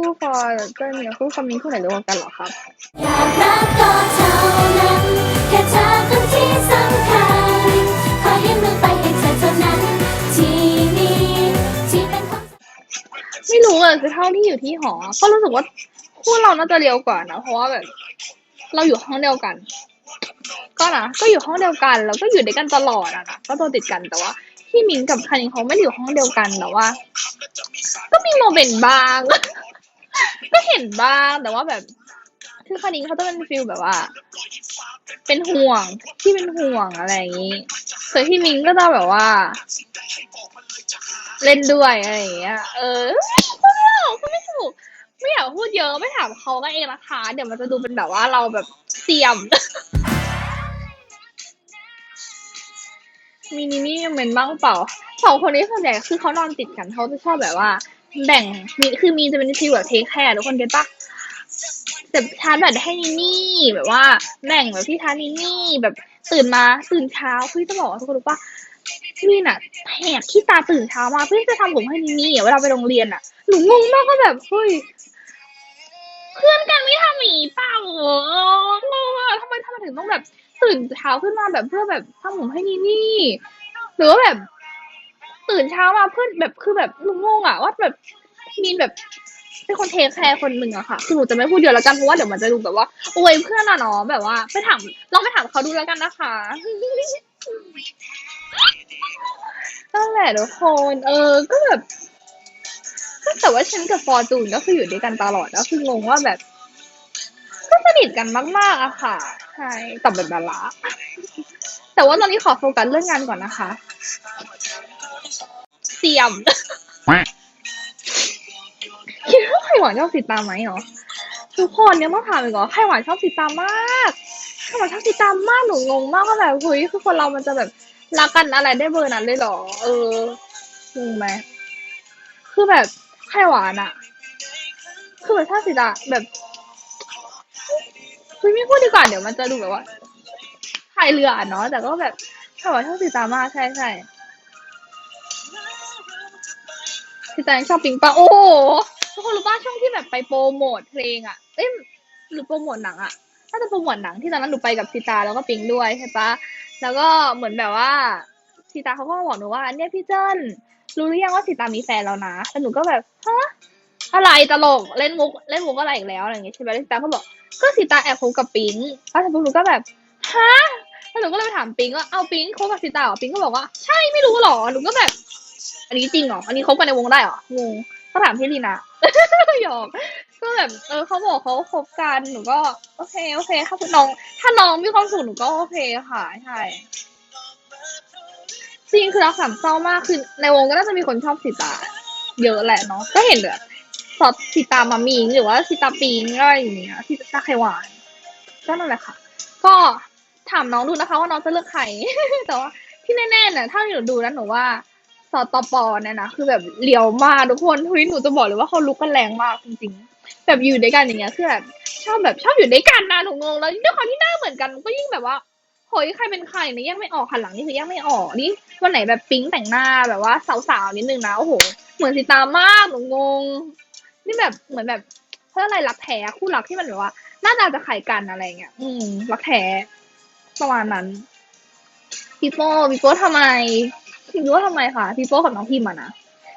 คู่ฟอร์เจนกับคู่ฟอร์มิงคู่ไหนเร็วกว่ากันเหรอครับอยากรักก็เท่านั้นแค่เธอคนที่สำคัญขอยืมมือไปให้เธอเท่านั้น ที่นี่ที่เป็นของไม่รู้อะคือเท่าที่อยู่ที่หอ ก็รู้สึกว่าคู่เราน่าจะเร็วกว่านะเพราะว่าแบบ เราอยู่ห้องเดียวกัน ก็นะก็อยู่ห้องเดียวกันแล้วก็อยู่ด้วยกันตลอดอะนะก็ตัวติดกันแต่ว่าพี่มิงกับคานิงเขาไม่ได้อยู่ห้องเดียวกันแต่ว่า ก็มีโมเมนต์บ้าง ก็เห็นบ้างแต่ว่าแบบ คือคานิงเขาจะเป็นฟิลแบบว่า เป็นห่วงที่เป็นห่วงอะไรอย่างนี้ส่วนพี่มิงก็จะแบบว่า เล่นด้วยอะไรอย่างเงี้ย เออไม่เอาเขาไม่ถูกไม่อยากพูดเยอะไม่ถามเขาก็เองนะคะ เดี๋ยวมันจะดูเป็นแบบว่าเราแบบเสียม มีนินี่เมนบ้างเปล่าสองคนนี้ส่วนใหญ่คือเขานอนติดกันเขาจะชอบแบบว่า แบ่งมีคือมีจะเป็นฟีลแบบเทคแคร์ทุกคนเก็ตปะแต่ชาร์จแบตให้นินี่แบบว่าแบ่งแบบพี่ทานินี่แบบตื่นมาตื่นเช้าคือจะบอกว่าทุกคนรู้ปะพี่น่ะแหกขี้ตาตื่นเช้ามาเพื่อที่จะทำผมให้นินี่เวลาไปโรงเรียนอะหนูงงมากก็แบบเฮ้ยเพื่อนกันไม่ทำอย่างนี้เปล่าเอองงอะทำไมทำไมถึงต้องแบบ ตื่นเช้าขึ้นมาแบบเพื่อแบบทำผมให้นินี่หรือว่าแบบตื่นเช้ามาเพื่อนแบบคือแบบหนูงงอะว่าแบบมีนแบบเป็นคนเทคแคร์คนหนึ่งอะค่ะคือหนูจะไม่พูดเยอะแล้วกันเพราะว่าเดี๋ยวมันจะดูแบบว่าโอ้ยเพื่อนอะเนาะแบบว่า ไปถามลองไปถามเขาดูแล้วกันนะคะนั่นแหละทุกคนเออ ก็แบบแต่ว่าฉันกับฟอร์จูนก็คืออยู่ด้วยกันตลอดแล้วคืองงว่าแบบ ก็สนิทกันมากๆอะค่ะ ใช่แต่แบบดาราแต่ว่าตอนนี้ขอโฟกัสเรื่องงานก่อนนะคะ เสียม คิดว่าไข่หวานชอบสีตามไหมเนาะทุกคนเนี่ยต้องถามอีกเหรอไข่หวานชอบสีตามมากไข่หวานชอบสีตามมากหนูงงมากว่าแบบเฮ้ยคือคนเรามันจะแบบรักกันอะไรได้เบอร์นั้นเลยเหรอ เอองงไหมคือแบบไข่หวานอะคือแบบชอบสีตาแบบ คุยไม่พูดดีกว่าเดี๋ยวมันจะดูแบบว่าพายเรือเนาะแต่ก็แบบไข่หวาชอบสีตามากใช่ใช่สีตาชอบปิงปองโอ้โหทุกคนรู้ป่ะช่วงที่แบบไปโปรโมทเพลงอะเอ้ยหรือโปรโมทหนังอะน่าจะโปรโมทหนังที่ตอนนั้นหนูไปกับสีตาแล้วก็ปิงด้วยใช่ปะแล้วก็เหมือนแบบว่าสีตาเขาก็บอกหนูว่าเนี่ยพี่เจิ้นรู้หรือยังว่าสีตามีแฟนแล้วนะแล้วหนูก็แบบฮะอะไรตลกเล่นมุกเล่นมุกอะไรอีกแล้วอะไรอย่างเงี้ยใช่ไหมแล้วสีตาเขาบอก ก็สีตาแอบคบกับปิงแล้วหนูก็แบบฮะแล้วหนูก็เลยไปถามปิงว่าเอาปิงคบกับสีตาเหรอปิงก็บอกว่าใช่ไม่รู้หรอหนูก็แบบ อันนี้จริงเหรออันนี้คบกันในวงได้เหรองงก็ถามพี่ลีนาหยอกก็แบบเออเขาบอกเขาคบกันหนูก็โอเคโอเคถ้าน้อง ถ้าน้องมีความสุขหนูก็โอเคค่ะใช่จริงคือรักสามเศร้ามากคือในวงก็น่าจะมีคนชอบสีตา เยอะแหละเนาะก็เห็นแบบ สอดสีตามามิงหรือว่าสีตาปิงอะไรอย่างเงี้ยสีตาไขหวานก็นั่นแหละค่ะ ก็ถามน้องดูนะคะว่าน้องจะเลือกใครแต่ว่าที่แน่ๆเนี่ยถ้าหนูดูแล้วหนูว่าสอตปอเนี่ยนะคือแบบเลียวมากทุกคนเฮ้ยหนูจะบอกเลยว่าเขาลุกกันแรงมากจริงๆ แบบอยู่ด้วยกันอย่างเงี้ยคือแบบชอบแบบชอบอยู่ด้วยกันนะหนูงงแล้วด้วยความที่หน้าเหมือนกันก็ยิ่งแบบว่าเฮ้ยใครเป็นใครเนี่ยแยกไม่ออกหันหลังนี่คือแยกไม่ออกนี่วันไหนแบบปิ๊งแต่งหน้าแบบว่าสาวๆนิดนึงนะโอ้โห เหมือนสีตามากหนูงง นี่แบบเหมือนแบบเพื่ออะไรรักแท้คู่รักที่มันแบบว่าหน้าตาจะคล้ายกันอะไรเงี้ย อืมรักแท้ประมาณนั้นพี่โป้พี่โป้ทำไมพี่โป้ทำไมคะพี่โป้กับน้องพิมอะนะ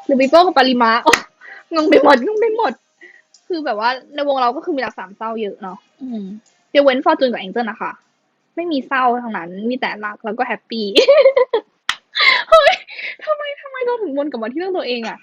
หรือพี่โป้กับปริมาอ๋องงไปหมดงงไปหมด คือแบบว่าในวงเราก็คือมีรักสามเศร้าเยอะเนาะอืมยกเว้นฟอร์จูนกับแองเจิลนะคะ ไม่มีเศร้าทั้งนั้น มีแต่รักแล้วก็แฮปปี้เฮ้ยทำไมทำไมเราถึงวนกลับมาที่เรื่องตัวเองอะ